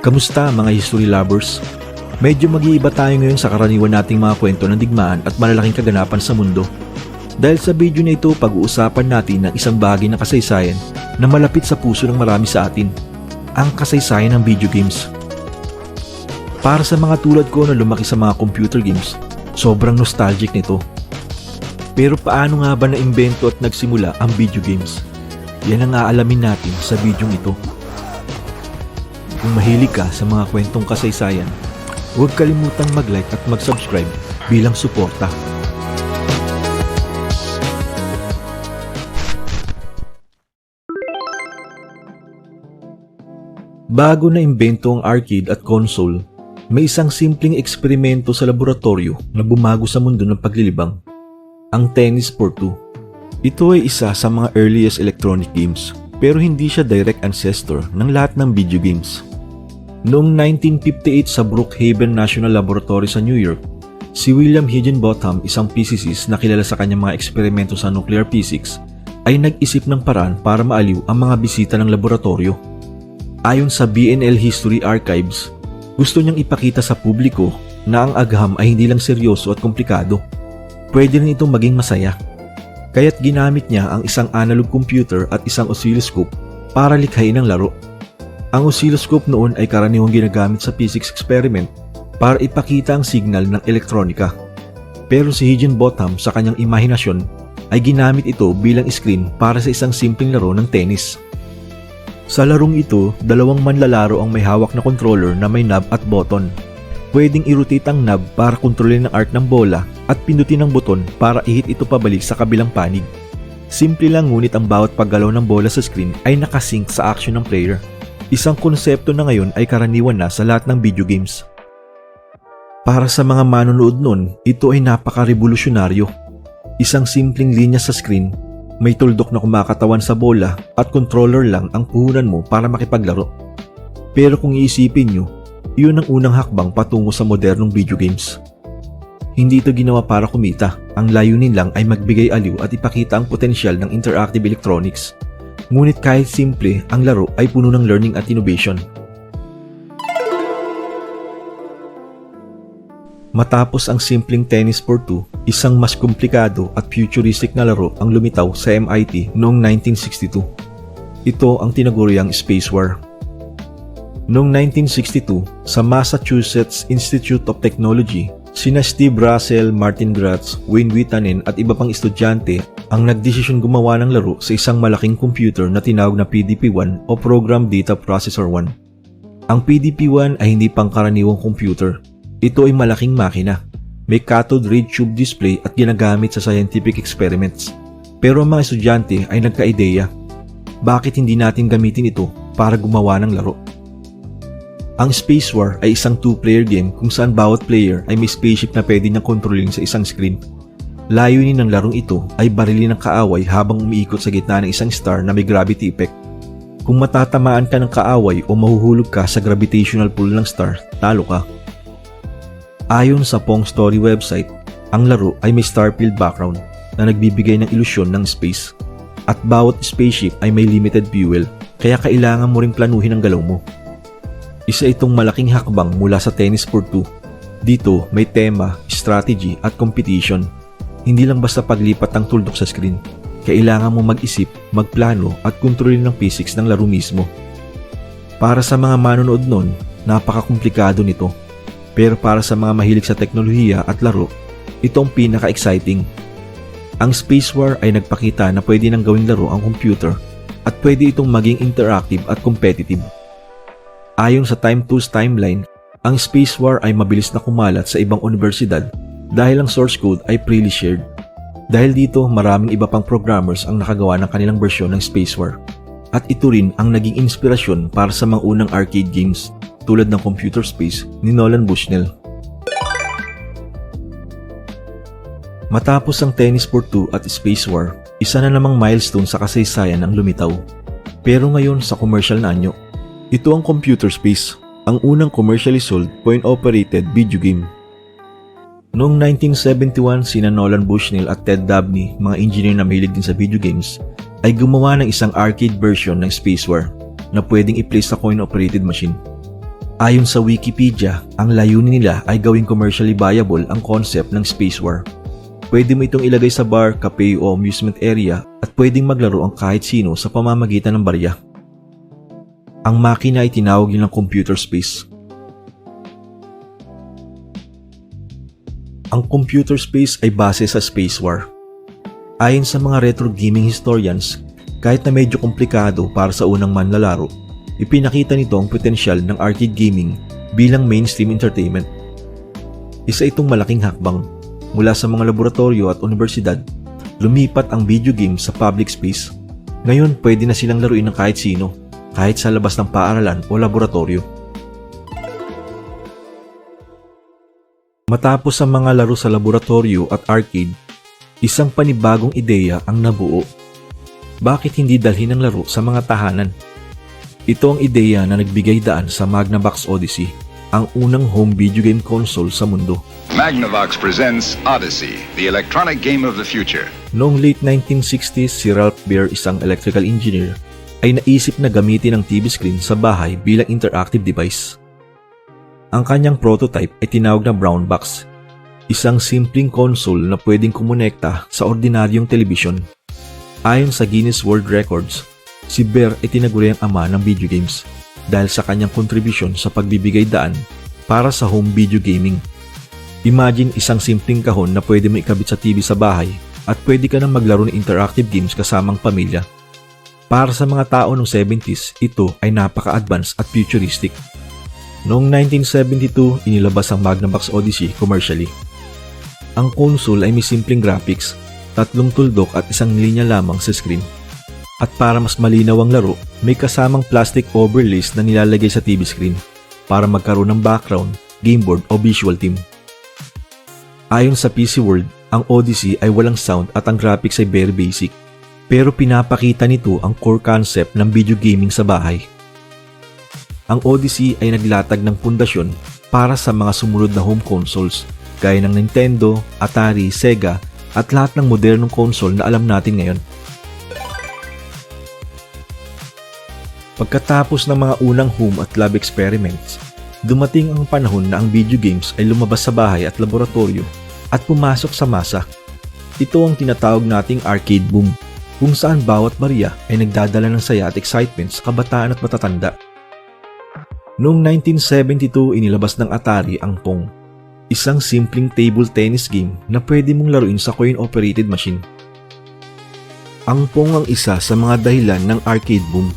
Kamusta mga history lovers? Medyo mag-iiba tayo ngayon sa karaniwan nating mga kwento ng digmaan at malalaking kaganapan sa mundo. Dahil sa video na ito, pag-uusapan natin ng isang bagay ng kasaysayan na malapit sa puso ng marami sa atin. Ang kasaysayan ng video games. Para sa mga tulad ko na lumaki sa mga computer games, sobrang nostalgic nito. Pero paano nga ba na-imbento at nagsimula ang video games? Yan ang aalamin natin sa video ito. Kung mahilig ka sa mga kwentong kasaysayan, huwag kalimutang mag-like at mag-subscribe bilang suporta. Bago na imbento ang arcade at console, may isang simpleng eksperimento sa laboratorio na bumago sa mundo ng paglilibang, ang Tennis for Two. Ito ay isa sa mga earliest electronic games, pero hindi siya direct ancestor ng lahat ng video games. Noong 1958 sa Brookhaven National Laboratory sa New York, si William Higginbotham, isang physicist na kilala sa kanyang mga eksperimento sa nuclear physics, ay nag-isip ng paraan para maaliw ang mga bisita ng laboratorio. Ayon sa BNL History Archives, gusto niyang ipakita sa publiko na ang agham ay hindi lang seryoso at komplikado. Pwede rin itong maging masaya. Kaya't ginamit niya ang isang analog computer at isang oscilloscope para likhain ang laro. Ang oscilloscope noon ay karaniwang ginagamit sa physics experiment para ipakita ang signal ng elektronika. Pero si Higginbotham sa kanyang imahinasyon ay ginamit ito bilang screen para sa isang simpleng laro ng tennis. Sa larong ito, dalawang manlalaro ang may hawak na controller na may knob at button. Pwedeng i-rotate ang knob para kontrolin ang arc ng bola at pindutin ang buton para ihit ito pabalik sa kabilang panig. Simple lang ngunit ang bawat paggalaw ng bola sa screen ay nakasync sa action ng player. Isang konsepto na ngayon ay karaniwan na sa lahat ng video games. Para sa mga manonood nun, ito ay napaka-revolusyonaryo. Isang simpleng linya sa screen may tuldok na kumakatawan sa bola at controller lang ang puhunan mo para makipaglaro. Pero kung iisipin nyo, yun ang unang hakbang patungo sa modernong video games. Hindi ito ginawa para kumita, ang layunin lang ay magbigay aliw at ipakita ang potensyal ng interactive electronics. Ngunit kahit simple, ang laro ay puno ng learning at innovation. Matapos ang simpleng tennis for two, isang mas komplikado at futuristic na laro ang lumitaw sa MIT noong 1962. Ito ang tinaguriang Space War. Noong 1962, sa Massachusetts Institute of Technology, sina Steve Russell, Martin Gratz, Wayne Witanen at iba pang estudyante ang nagdesisyon gumawa ng laro sa isang malaking computer na tinawag na PDP-1 o Program Data Processor 1. Ang PDP-1 ay hindi pangkaraniwang computer ito ay malaking makina. May cathode ray tube display at ginagamit sa scientific experiments. Pero ang mga estudyante ay nagka-ideya. Bakit hindi natin gamitin ito para gumawa ng laro? Ang Space War ay isang two-player game kung saan bawat player ay may spaceship na pwede niyang kontrolin sa isang screen. Layunin ng larong ito ay barilin ng kaaway habang umiikot sa gitna ng isang star na may gravity effect. Kung matatamaan ka ng kaaway o mahuhulog ka sa gravitational pull ng star, talo ka. Ayon sa Pong Story website, ang laro ay may starfield background na nagbibigay ng ilusyon ng space. At bawat spaceship ay may limited fuel, kaya kailangan mo ring planuhin ang galaw mo. Isa itong malaking hakbang mula sa Tennis for Two. Dito may tema, strategy at competition. Hindi lang basta paglipat ng tuldok sa screen. Kailangan mo mag-isip, magplano at kontrolin ng physics ng laro mismo. Para sa mga manonood nun, napakakomplikado nito pero para sa mga mahilig sa teknolohiya at laro, ito ang pinaka-exciting. Ang Space War ay nagpakita na pwede nang gawing laro ang computer at pwede itong maging interactive at competitive. Ayon sa Time Tools timeline, ang Space War ay mabilis na kumalat sa ibang universidad dahil ang source code ay freely shared. Dahil dito, maraming iba pang programmers ang nakagawa ng kanilang bersyon ng Space War. At ito rin ang naging inspirasyon para sa mga unang arcade games tulad ng Computer Space ni Nolan Bushnell. Matapos ang Tennis for Two at Space War, isa na namang milestone sa kasaysayan ang lumitaw. Pero ngayon sa commercial na anyo. Ito ang Computer Space, ang unang commercially sold point-operated video game. Noong 1971, sina Nolan Bushnell at Ted Dabney, mga engineer na mahilig din sa video games, ay gumawa ng isang arcade version ng Space War na pwedeng i-place sa coin-operated machine. Ayon sa Wikipedia, ang layunin nila ay gawing commercially viable ang concept ng space war. Pwede mo itong ilagay sa bar, cafe o amusement area at pwedeng maglaro ang kahit sino sa pamamagitan ng barya. Ang makina ay tinawag nilang computer space. Ang computer space ay base sa space war. Ayon sa mga retro gaming historians, kahit na medyo komplikado para sa unang manlalaro, ipinakita nito ang potensyal ng arcade gaming bilang mainstream entertainment. Isa itong malaking hakbang mula sa mga laboratorio at universidad, lumipat ang video game sa public space. Ngayon, pwede na silang laruin ng kahit sino, kahit sa labas ng paaralan o laboratorio. Matapos ang mga laro sa laboratorio at arcade, isang panibagong ideya ang nabuo. Bakit hindi dalhin ang laro sa mga tahanan? Ito ang ideya na nagbigay daan sa Magnavox Odyssey, ang unang home video game console sa mundo. Magnavox presents Odyssey, the electronic game of the future. Noong late 1960s, si Ralph Baer, isang electrical engineer, ay naisip na gamitin ang TV screen sa bahay bilang interactive device. Ang kanyang prototype ay tinawag na brown box, isang simpleng console na pwedeng kumonekta sa ordinaryong telebisyon. Ayon sa Guinness World Records, si Bear ay tinaguri ang ama ng video games dahil sa kanyang kontribusyon sa pagbibigay daan para sa home video gaming. Imagine isang simpleng kahon na pwede mo ikabit sa TV sa bahay at pwede ka nang maglaro ng interactive games kasamang pamilya. Para sa mga tao ng 70s, ito ay napaka-advanced at futuristic. Noong 1972, inilabas ang Magnavox Odyssey commercially. Ang console ay may simpleng graphics, tatlong tuldok at isang linya lamang sa screen. At para mas malinaw ang laro, may kasamang plastic overlays na nilalagay sa TV screen para magkaroon ng background, gameboard o visual theme. Ayon sa PC World, ang Odyssey ay walang sound at ang graphics ay very basic. Pero pinapakita nito ang core concept ng video gaming sa bahay ang Odyssey ay naglatag ng pundasyon para sa mga sumunod na home consoles gaya ng Nintendo, Atari, Sega at lahat ng modernong console na alam natin ngayon. Pagkatapos ng mga unang home at lab experiments, dumating ang panahon na ang video games ay lumabas sa bahay at laboratorio at pumasok sa masa. Ito ang tinatawag nating arcade boom, kung saan bawat barya ay nagdadala ng saya at excitement sa kabataan at matatanda. Noong 1972, inilabas ng Atari ang Pong, isang simpleng table tennis game na pwede mong laruin sa coin-operated machine. Ang Pong ang isa sa mga dahilan ng arcade boom.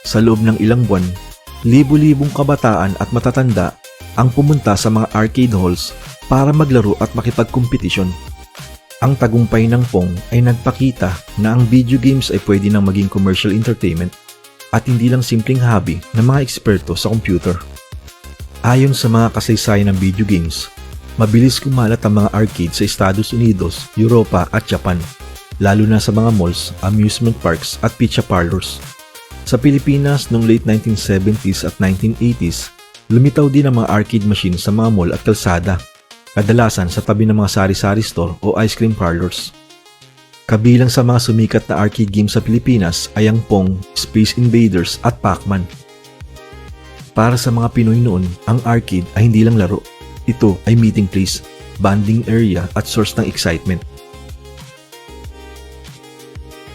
Sa loob ng ilang buwan, libu-libong kabataan at matatanda ang pumunta sa mga arcade halls para maglaro at makipagkompetisyon. Ang tagumpay ng Pong ay nagpakita na ang video games ay pwede nang maging commercial entertainment at hindi lang simpleng hobby ng mga eksperto sa computer. Ayon sa mga kasaysayan ng video games, mabilis kumalat ang mga arcade sa Estados Unidos, Europa at Japan, lalo na sa mga malls, amusement parks at pizza parlors. Sa Pilipinas noong late 1970s at 1980s, lumitaw din ang mga arcade machines sa mga mall at kalsada, kadalasan sa tabi ng mga sari-sari store o ice cream parlors. Kabilang sa mga sumikat na arcade games sa Pilipinas ay ang Pong, Space Invaders at Pac-Man. Para sa mga Pinoy noon, ang arcade ay hindi lang laro. Ito ay meeting place, bonding area at source ng excitement.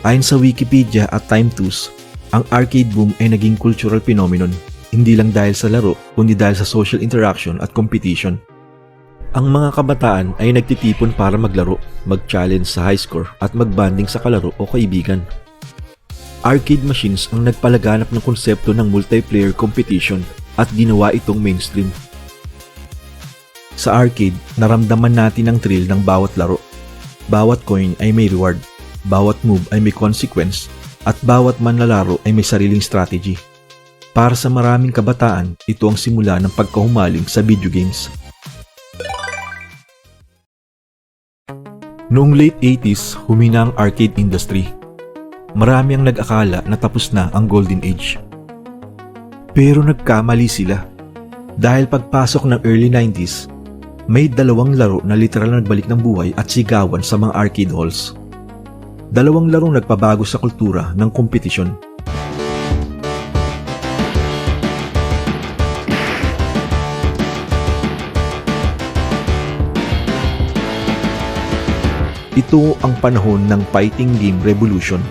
Ayon sa Wikipedia at Time Tools, ang arcade boom ay naging cultural phenomenon, hindi lang dahil sa laro, kundi dahil sa social interaction at competition. Ang mga kabataan ay nagtitipon para maglaro, mag-challenge sa high score at magbanding sa kalaro o kaibigan. Arcade machines ang nagpalaganap ng konsepto ng multiplayer competition at ginawa itong mainstream. Sa arcade, naramdaman natin ang thrill ng bawat laro. Bawat coin ay may reward, bawat move ay may consequence, at bawat manlalaro ay may sariling strategy. Para sa maraming kabataan, ito ang simula ng pagkahumaling sa video games. Noong late 80s, humina ang arcade industry. Marami ang nag-akala na tapos na ang golden age. Pero nagkamali sila. Dahil pagpasok ng early 90s, may dalawang laro na literal na nagbalik ng buhay at sigawan sa mga arcade halls. Dalawang larong nagpabago sa kultura ng kompetisyon. Ito ang panahon ng fighting game revolution.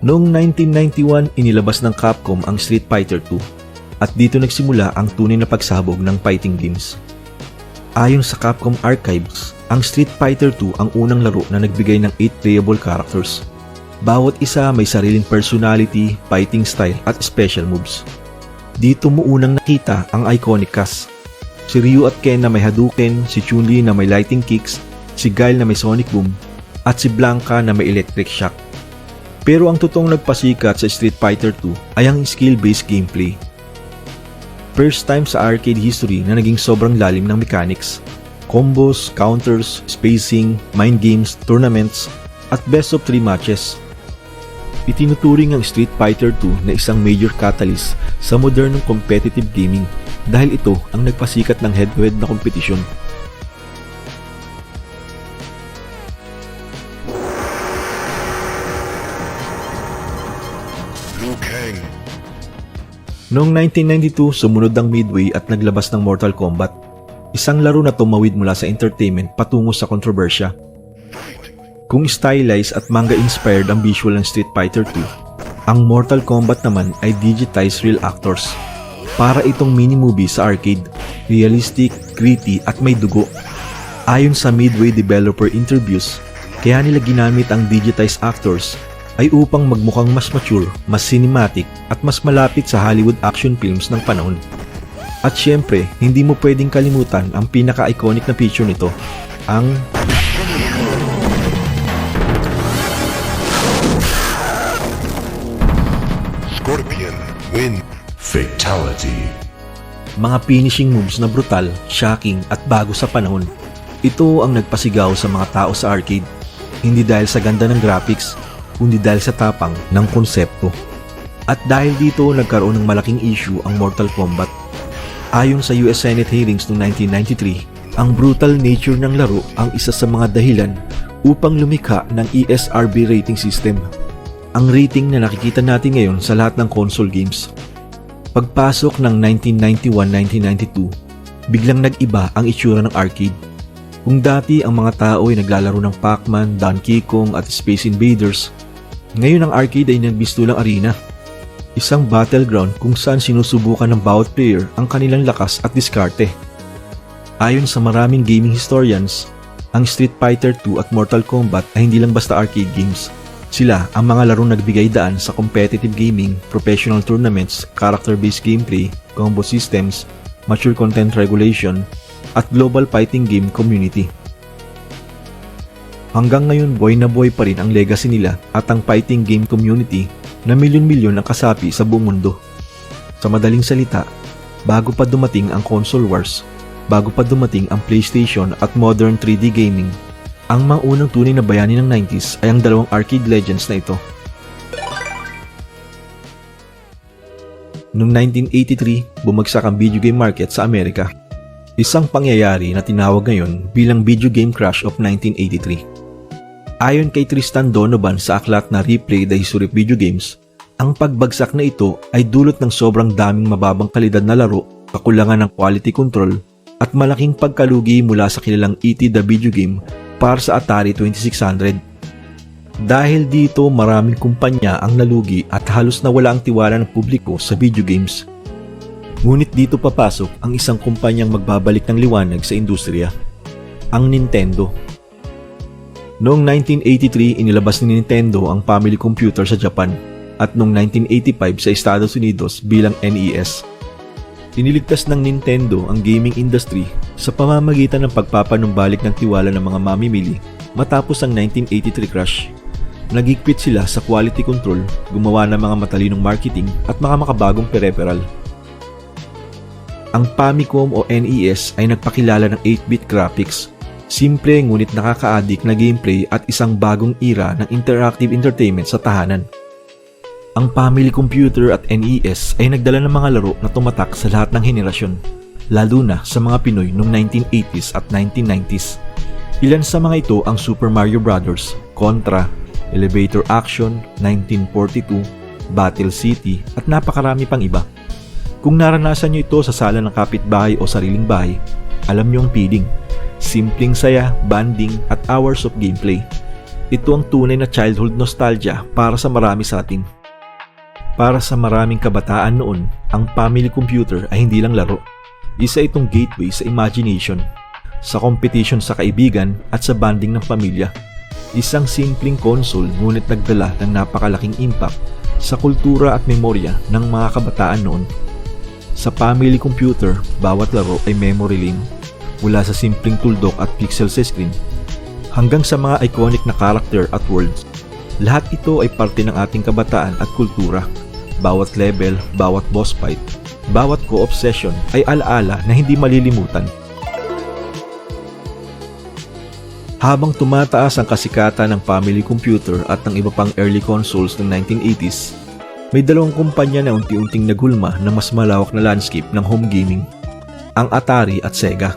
Noong 1991, inilabas ng Capcom ang Street Fighter 2 at dito nagsimula ang tunay na pagsabog ng fighting games. Ayon sa Capcom Archives, ang Street Fighter 2 ang unang laro na nagbigay ng 8 playable characters. Bawat isa may sariling personality, fighting style at special moves. Dito mo unang nakita ang iconic cast. Si Ryu at Ken na may Hadouken, si Chun-Li na may lighting kicks, si Guile na may sonic boom, at si Blanca na may electric shock. Pero ang totoong nagpasikat sa Street Fighter 2 ay ang skill-based gameplay. First time sa arcade history na naging sobrang lalim ng mechanics. Combos, counters, spacing, mind games, tournaments, at best of 3 matches. Itinuturing ang Street Fighter 2 na isang major catalyst sa modernong competitive gaming dahil ito ang nagpasikat ng head-to-head na kompetisyon. Noong 1992, sumunod ang Midway at naglabas ng Mortal Kombat. Isang laro na tumawid mula sa entertainment patungo sa kontrobersya. Kung stylized at manga-inspired ang visual ng Street Fighter 2, ang Mortal Kombat naman ay digitized real actors. Para itong mini-movie sa arcade, realistic, gritty at may dugo. Ayon sa Midway developer interviews, kaya nila ginamit ang digitized actors ay upang magmukhang mas mature, mas cinematic at mas malapit sa Hollywood action films ng panahon. At syempre, hindi mo pwedeng kalimutan ang pinaka-iconic na feature nito, ang Fatality. mga finishing moves na brutal, shocking at bago sa panahon. Ito ang nagpasigaw sa mga tao sa arcade, hindi dahil sa ganda ng graphics, kundi dahil sa tapang ng konsepto. At dahil dito nagkaroon ng malaking issue ang Mortal Kombat. Ayon sa US Senate hearings noong 1993, ang brutal nature ng laro ang isa sa mga dahilan upang lumikha ng ESRB rating system. Ang rating na nakikita natin ngayon sa lahat ng console games. Pagpasok ng 1991-1992, biglang nag-iba ang itsura ng arcade. Kung dati ang mga tao ay naglalaro ng Pac-Man, Donkey Kong at Space Invaders, ngayon ang arcade ay nagbistulang arena. Isang battleground kung saan sinusubukan ng bawat player ang kanilang lakas at diskarte. Ayon sa maraming gaming historians, ang Street Fighter 2 at Mortal Kombat ay hindi lang basta arcade games. Sila ang mga larong nagbigay daan sa competitive gaming, professional tournaments, character-based gameplay, combo systems, mature content regulation, at global fighting game community. Hanggang ngayon buhay na buhay pa rin ang legacy nila at ang fighting game community na milyon-milyon ang kasapi sa buong mundo. Sa madaling salita, bago pa dumating ang console wars, bago pa dumating ang PlayStation at modern 3D gaming, ang mga unang tunay na bayani ng 90s ay ang dalawang arcade legends na ito. Noong 1983, bumagsak ang video game market sa Amerika. Isang pangyayari na tinawag ngayon bilang video game crash of 1983. Ayon kay Tristan Donovan sa aklat na Replay the History of Video Games, ang pagbagsak na ito ay dulot ng sobrang daming mababang kalidad na laro, kakulangan ng quality control, at malaking pagkalugi mula sa kilalang ET the video game para sa Atari 2600. Dahil dito maraming kumpanya ang nalugi at halos nawala ang tiwala ng publiko sa video games. Ngunit dito papasok ang isang kumpanyang magbabalik ng liwanag sa industriya, ang Nintendo. Noong 1983, inilabas ni Nintendo ang family computer sa Japan at noong 1985 sa Estados Unidos bilang NES. Iniligtas ng Nintendo ang gaming industry sa pamamagitan ng pagpapanumbalik ng tiwala ng mga mamimili matapos ang 1983 crash. Nagigpit sila sa quality control, gumawa ng mga matalinong marketing at mga makabagong peripheral. Ang Famicom o NES ay nagpakilala ng 8-bit graphics, simple ngunit nakaka-addict na gameplay at isang bagong era ng interactive entertainment sa tahanan. Ang family computer at NES ay nagdala ng mga laro na tumatak sa lahat ng henerasyon, lalo na sa mga Pinoy noong 1980s at 1990s. Ilan sa mga ito ang Super Mario Bros., Contra, Elevator Action, 1942, Battle City at napakarami pang iba. Kung naranasan nyo ito sa sala ng kapitbahay o sariling bahay, alam nyo ang feeling. Simpleng saya, banding at hours of gameplay. Ito ang tunay na childhood nostalgia para sa marami sa atin. Para sa maraming kabataan noon, ang family computer ay hindi lang laro. Isa itong gateway sa imagination, sa competition sa kaibigan at sa banding ng pamilya. Isang simpleng console ngunit nagdala ng napakalaking impact sa kultura at memorya ng mga kabataan noon. Sa family computer, bawat laro ay memory lane mula sa simpleng tuldok at pixel sa screen hanggang sa mga iconic na character at worlds. Lahat ito ay parte ng ating kabataan at kultura. Bawat level, bawat boss fight, bawat co-op session ay alaala na hindi malilimutan. Habang tumataas ang kasikatan ng family computer at ng iba pang early consoles ng 1980s, may dalawang kumpanya na unti-unting nagulma ng mas malawak na landscape ng home gaming, ang Atari at Sega.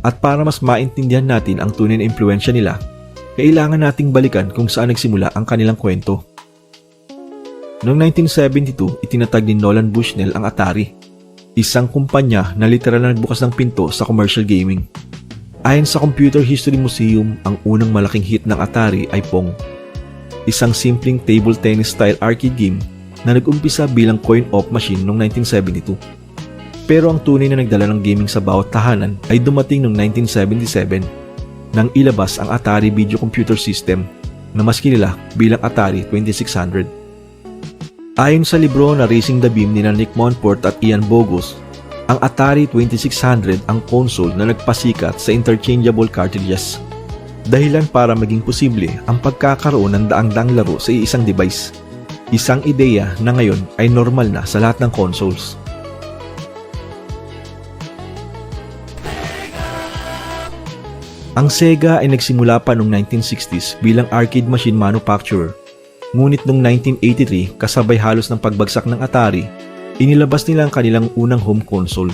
At para mas maintindihan natin ang tunay na impluensya nila, kailangan nating balikan kung saan nagsimula ang kanilang kwento. Noong 1972, itinatag ni Nolan Bushnell ang Atari, isang kumpanya na literal na nagbukas ng pinto sa commercial gaming. Ayon sa Computer History Museum, ang unang malaking hit ng Atari ay Pong, isang simpleng table tennis style arcade game na nag-umpisa bilang coin-op machine noong 1972. Pero ang tunay na nagdala ng gaming sa bawat tahanan ay dumating noong 1977 nang ilabas ang Atari Video Computer System na mas kilala bilang Atari 2600. Ayon sa libro na Racing the Beam ni Nick Montfort at Ian Bogus, ang Atari 2600 ang console na nagpasikat sa interchangeable cartridges. Dahilan para maging posible ang pagkakaroon ng daang-daang laro sa iisang device. Isang ideya na ngayon ay normal na sa lahat ng consoles. Ang Sega ay nagsimula pa noong 1960s bilang arcade machine manufacturer. Ngunit noong 1983, kasabay halos ng pagbagsak ng Atari, inilabas nila ang kanilang unang home console,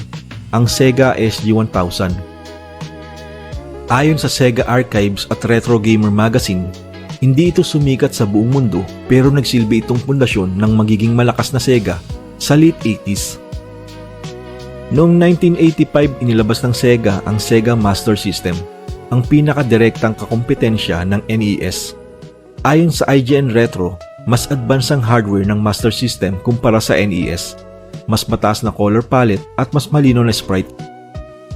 ang Sega SG-1000. Ayon sa Sega Archives at Retro Gamer Magazine, hindi ito sumikat sa buong mundo pero nagsilbi itong pundasyon ng magiging malakas na Sega sa late 80s. Noong 1985 inilabas ng Sega ang Sega Master System, ang pinakadirektang kakompetensya ng NES. Ayon sa IGN Retro, mas advance ang hardware ng Master System kumpara sa NES. Mas mataas na color palette at mas malino na sprite.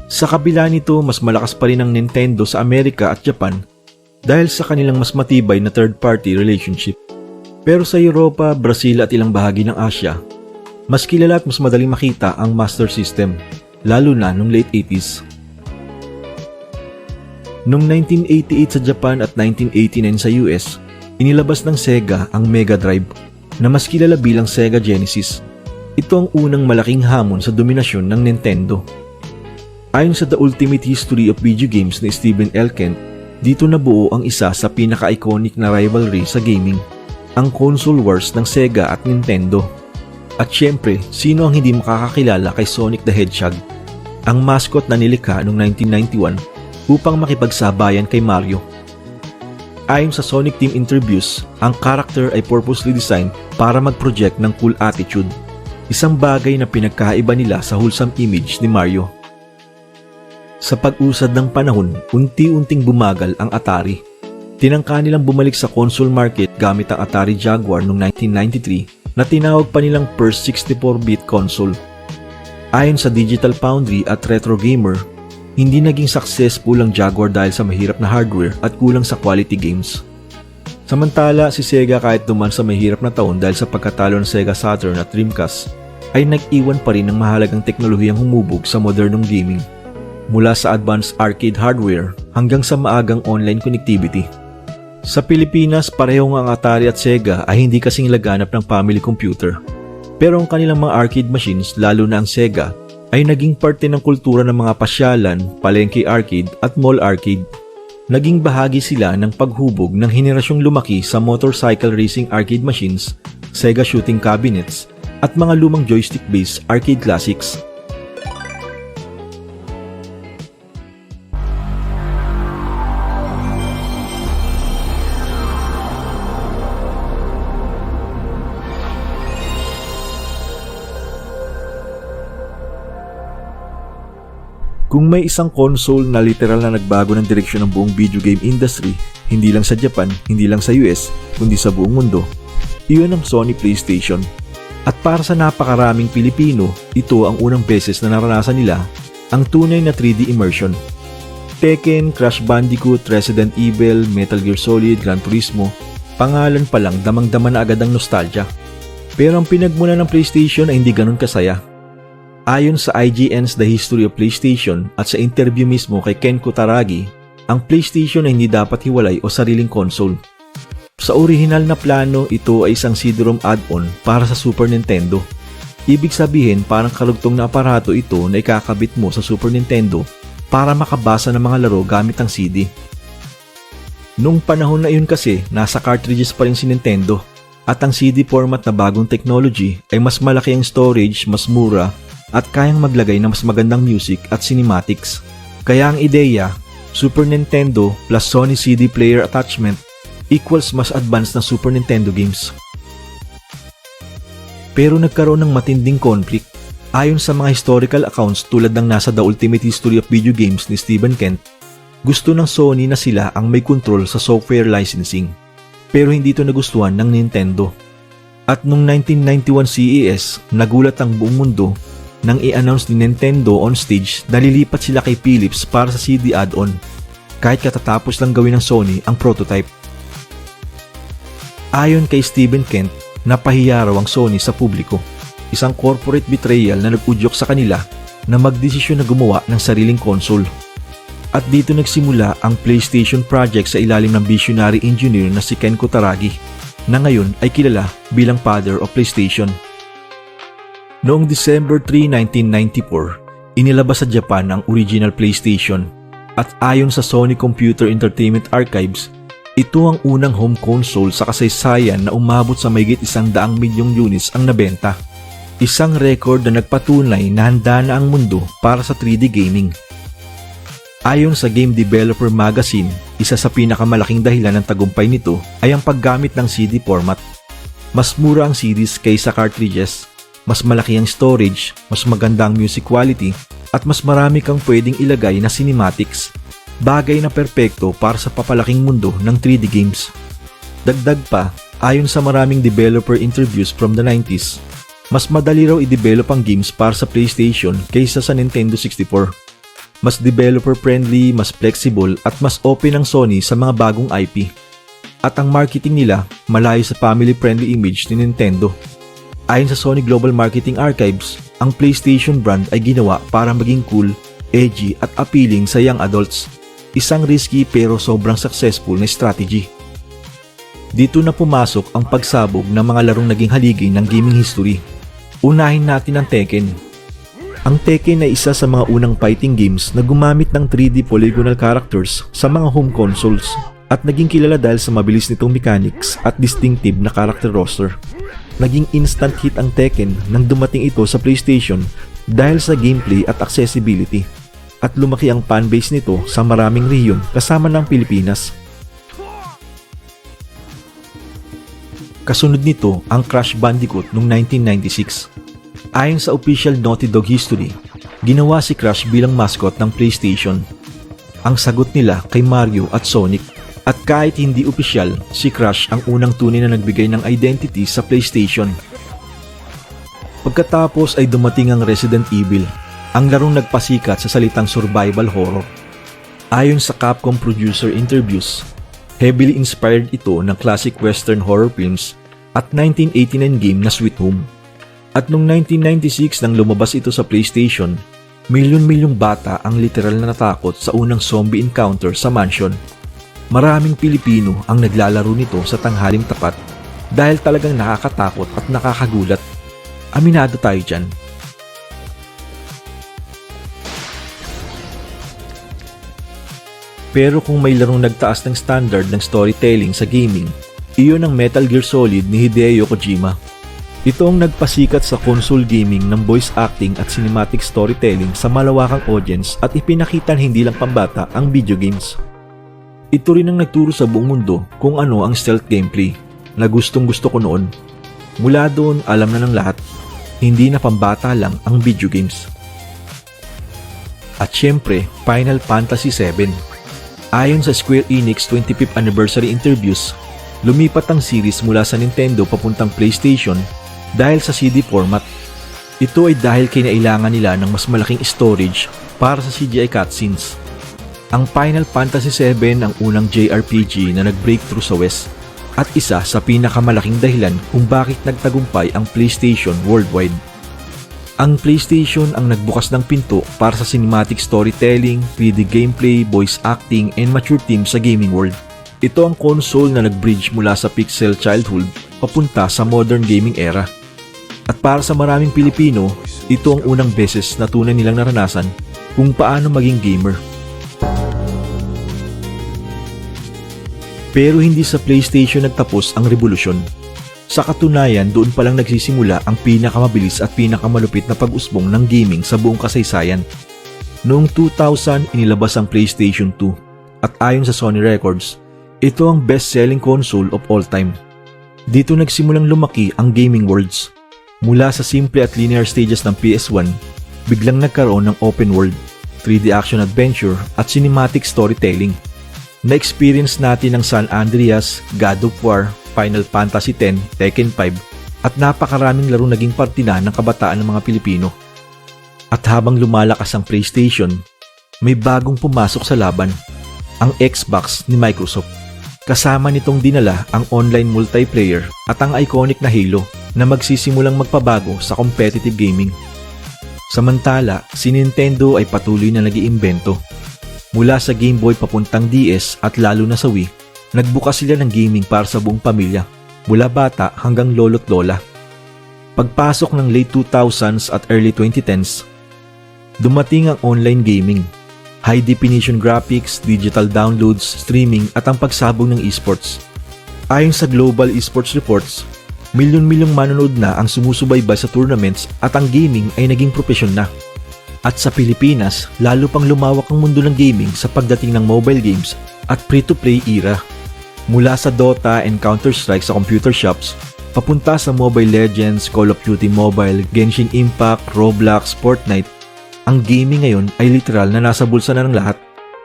Sa kabila nito, mas malakas pa rin ang Nintendo sa Amerika at Japan dahil sa kanilang mas matibay na third-party relationship. Pero sa Europa, Brazil at ilang bahagi ng Asia, mas kilala at mas madaling makita ang Master System, lalo na noong late 80s. Noong 1988 sa Japan at 1989 sa US, inilabas ng Sega ang Mega Drive na mas kilala bilang Sega Genesis. Ito ang unang malaking hamon sa dominasyon ng Nintendo. Ayon sa The Ultimate History of Video Games ni Stephen L. Kent, dito nabuo ang isa sa pinaka-iconic na rivalry sa gaming, ang console wars ng Sega at Nintendo. At syempre, sino ang hindi makakakilala kay Sonic the Hedgehog, ang mascot na nilikha noong 1991 upang makipagsabayan kay Mario. Ayon sa Sonic Team interviews, ang character ay purposely designed para mag-project ng cool attitude, isang bagay na pinagkaiba nila sa wholesome image ni Mario. Sa pag-usad ng panahon, unti-unting bumagal ang Atari. Tinangka nilang bumalik sa console market gamit ang Atari Jaguar noong 1993 na tinawag pa nilang first 64-bit console. Ayon sa Digital Foundry at Retro Gamer, hindi naging successful ang Jaguar dahil sa mahirap na hardware at kulang sa quality games. Samantala, si Sega kahit duman sa mahirap na taon dahil sa pagkatalo ng Sega Saturn at Dreamcast, ay nag-iwan pa rin ng mahalagang teknolohiyang humubog sa modernong gaming. Mula sa advanced arcade hardware hanggang sa maagang online connectivity. Sa Pilipinas, pareho ang Atari at Sega ay hindi kasing laganap ng family computer. Pero ang kanilang mga arcade machines, lalo na ang Sega, ay naging parte ng kultura ng mga pasyalan, palengke arcade at mall arcade. Naging bahagi sila ng paghubog ng henerasyong lumaki sa motorcycle racing arcade machines, Sega shooting cabinets, at mga lumang joystick-based arcade classics. Kung may isang console na literal na nagbago ng direksyon ng buong video game industry, hindi lang sa Japan, hindi lang sa US, kundi sa buong mundo, iyon ang Sony PlayStation. At para sa napakaraming Pilipino, ito ang unang beses na naranasan nila ang tunay na 3D immersion. Tekken, Crash Bandicoot, Resident Evil, Metal Gear Solid, Gran Turismo, pangalan pa lang damang-dama na agad ang nostalgia. Pero ang pinagmula ng PlayStation ay hindi ganun kasaya. Ayon sa IGN's The History of PlayStation at sa interview mismo kay Ken Kutaragi, ang PlayStation ay hindi dapat hiwalay o sariling console. Sa orihinal na plano, ito ay isang CD-ROM add-on para sa Super Nintendo. Ibig sabihin parang kalugtong na aparato ito na ikakabit mo sa Super Nintendo para makabasa ng mga laro gamit ang CD. Nung panahon na iyon kasi, nasa cartridges pa rin si Nintendo at ang CD format na bagong technology ay mas malaki ang storage, mas mura at kayang maglagay ng mas magandang music at cinematics. Kaya ang ideya, Super Nintendo plus Sony CD player attachment equals mas advanced na Super Nintendo games. Pero nagkaroon ng matinding conflict. Ayon sa mga historical accounts tulad ng nasa The Ultimate History of Video Games ni Stephen Kent, gusto ng Sony na sila ang may control sa software licensing. Pero hindi ito nagustuhan ng Nintendo. At noong 1991 CES, nagulat ang buong mundo nang i-announce ni Nintendo on stage na lilipat sila kay Philips para sa CD add-on kahit katatapos lang gawin ng Sony ang prototype. Ayon kay Stephen Kent, napahiya raw ang Sony sa publiko. Isang corporate betrayal na nag-udyok sa kanila na magdesisyon na gumawa ng sariling console. At dito nagsimula ang PlayStation project sa ilalim ng visionary engineer na si Ken Kutaragi na ngayon ay kilala bilang father of PlayStation. Noong December 3, 1994, inilabas sa Japan ang original PlayStation at ayon sa Sony Computer Entertainment Archives, ito ang unang home console sa kasaysayan na umabot sa mayigit isang daang milyong units ang nabenta. Isang record na nagpatunay na handa na ang mundo para sa 3D gaming. Ayon sa Game Developer Magazine, isa sa pinakamalaking dahilan ng tagumpay nito ay ang paggamit ng CD format. Mas mura ang CDs kaysa cartridges, mas malaki ang storage, mas maganda ang music quality, at mas marami kang pwedeng ilagay na cinematics. Bagay na perpekto para sa papalaking mundo ng 3D games. Dagdag pa, ayon sa maraming developer interviews from the 90s, mas madali raw i-develop ang games para sa PlayStation kaysa sa Nintendo 64. Mas developer-friendly, mas flexible at mas open ang Sony sa mga bagong IP. At ang marketing nila malayo sa family-friendly image ni Nintendo. Ayon sa Sony Global Marketing Archives, ang PlayStation brand ay ginawa para maging cool, edgy at appealing sa young adults. Isang risky pero sobrang successful na strategy. Dito na pumasok ang pagsabog ng mga larong naging haligi ng gaming history. Unahin natin ang Tekken. Ang Tekken ay isa sa mga unang fighting games na gumamit ng 3D polygonal characters sa mga home consoles at naging kilala dahil sa mabilis nitong mechanics at distinctive na character roster. Naging instant hit ang Tekken nang dumating ito sa PlayStation dahil sa gameplay at accessibility at lumaki ang fanbase nito sa maraming rehiyon kasama ng Pilipinas. Kasunod nito ang Crash Bandicoot noong 1996. Ayon sa official Naughty Dog history, ginawa si Crash bilang mascot ng PlayStation. Ang sagot nila kay Mario at Sonic. At kahit hindi opisyal, si Crash ang unang tunay na nagbigay ng identity sa PlayStation. Pagkatapos ay dumating ang Resident Evil, ang larong nagpasikat sa salitang survival horror. Ayon sa Capcom producer interviews, heavily inspired ito ng classic western horror films at 1989 game na Sweet Home. At noong 1996 nang lumabas ito sa PlayStation, milyon-milyong bata ang literal na natakot sa unang zombie encounter sa mansion. Maraming Pilipino ang naglalaro nito sa tanghaling tapat dahil talagang nakakatakot at nakakagulat. Aminado tayo dyan. Pero kung may larong nagtaas ng standard ng storytelling sa gaming, iyon ang Metal Gear Solid ni Hideo Kojima. Ito ang nagpasikat sa console gaming ng voice acting at cinematic storytelling sa malawakang audience at ipinakita hindi lang pambata ang video games. Ito rin ang nagturo sa buong mundo kung ano ang stealth gameplay na gustong gusto ko noon. Mula doon alam na ng lahat, hindi na pambata lang ang video games. At syempre, Final Fantasy VII. Ayon sa Square Enix 25th anniversary interviews, lumipat ang series mula sa Nintendo papuntang PlayStation dahil sa CD format. Ito ay dahil kinailangan nila ng mas malaking storage para sa CGI cutscenes. Ang Final Fantasy VII ang unang JRPG na nag-breakthrough sa West at isa sa pinakamalaking dahilan kung bakit nagtagumpay ang PlayStation worldwide. Ang PlayStation ang nagbukas ng pinto para sa cinematic storytelling, 3D gameplay, voice acting, and mature themes sa gaming world. Ito ang console na nag-bridge mula sa pixel childhood papunta sa modern gaming era. At para sa maraming Pilipino, ito ang unang beses na tunay nilang naranasan kung paano maging gamer. Pero hindi sa PlayStation nagtapos ang revolusyon. Sa katunayan, doon palang nagsisimula ang pinakamabilis at pinakamalupit na pag-usbong ng gaming sa buong kasaysayan. Noong 2000, inilabas ang PlayStation 2 at ayon sa Sony Records, ito ang best-selling console of all time. Dito nagsimulang lumaki ang gaming worlds. Mula sa simple at linear stages ng PS1, biglang nagkaroon ng open world, 3D action adventure at cinematic storytelling. Na-experience natin ang San Andreas, God of War, Final Fantasy X, Tekken 5 at napakaraming laro naging parte na ng kabataan ng mga Pilipino. At habang lumalakas ang PlayStation, may bagong pumasok sa laban, ang Xbox ni Microsoft. Kasama nitong dinala ang online multiplayer at ang iconic na Halo na magsisimulang magpabago sa competitive gaming. Samantala, si Nintendo ay patuloy na nag-iimbento. Mula sa Game Boy papuntang DS at lalo na sa Wii, nagbukas sila ng gaming para sa buong pamilya, mula bata hanggang lolo't lola. Pagpasok ng late 2000s at early 2010s, dumating ang online gaming, high definition graphics, digital downloads, streaming at ang pagsabog ng esports. Ayon sa Global Esports Reports, milyon-milyong manonood na ang sumusubaybay sa tournaments at ang gaming ay naging propesyon na. At sa Pilipinas, lalo pang lumawak ang mundo ng gaming sa pagdating ng mobile games at free-to-play era. Mula sa Dota and Counter-Strike sa computer shops, papunta sa Mobile Legends, Call of Duty Mobile, Genshin Impact, Roblox, Fortnite, ang gaming ngayon ay literal na nasa bulsa na ng lahat.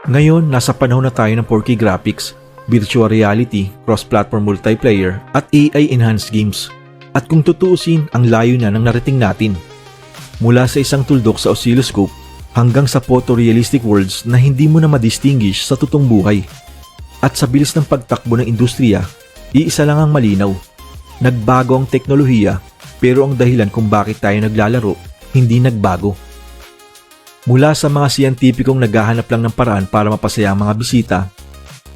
Ngayon, nasa panahon na tayo ng 4K graphics, virtual reality, cross-platform multiplayer, at AI-enhanced games. At kung tutuusin, ang layo na ng narating natin. Mula sa isang tuldok sa oscilloscope hanggang sa photorealistic worlds na hindi mo na madistinguish sa totoong buhay. At sa bilis ng pagtakbo ng industriya, iisa lang ang malinaw. Nagbago ang teknolohiya pero ang dahilan kung bakit tayo naglalaro hindi nagbago. Mula sa mga siyentipikong naghahanap lang ng paraan para mapasaya ang mga bisita,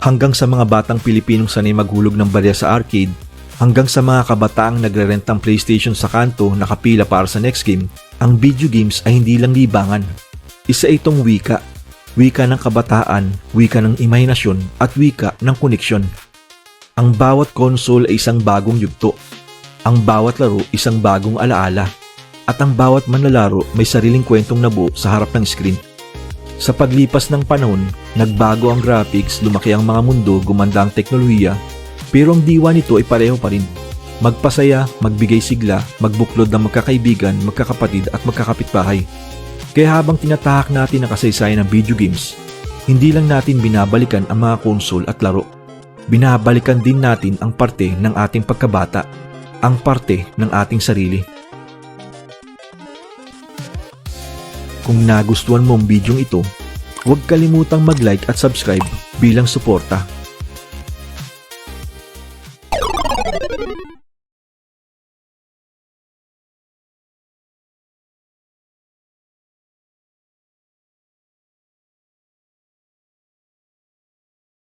hanggang sa mga batang Pilipinong sanay maghulog ng barya sa arcade, hanggang sa mga kabataang nagre-rentang PlayStation sa kanto nakapila para sa next game, ang video games ay hindi lang libangan. Isa itong wika. Wika ng kabataan, wika ng imahinasyon, at wika ng koneksyon. Ang bawat console ay isang bagong yugto. Ang bawat laro isang bagong alaala. At ang bawat manlalaro may sariling kwentong nabuo sa harap ng screen. Sa paglipas ng panahon, nagbago ang graphics, lumaki ang mga mundo, gumanda ang teknolohiya, pero ang diwa nito ay pareho pa rin. Magpasaya, magbigay sigla, magbuklod ng magkakaibigan, magkakapatid at magkakapitbahay. Kaya habang tinatahak natin ang kasaysayan ng video games, hindi lang natin binabalikan ang mga konsol at laro. Binabalikan din natin ang parte ng ating pagkabata, ang parte ng ating sarili. Kung nagustuhan mo ang video ito, huwag kalimutang mag-like at subscribe bilang suporta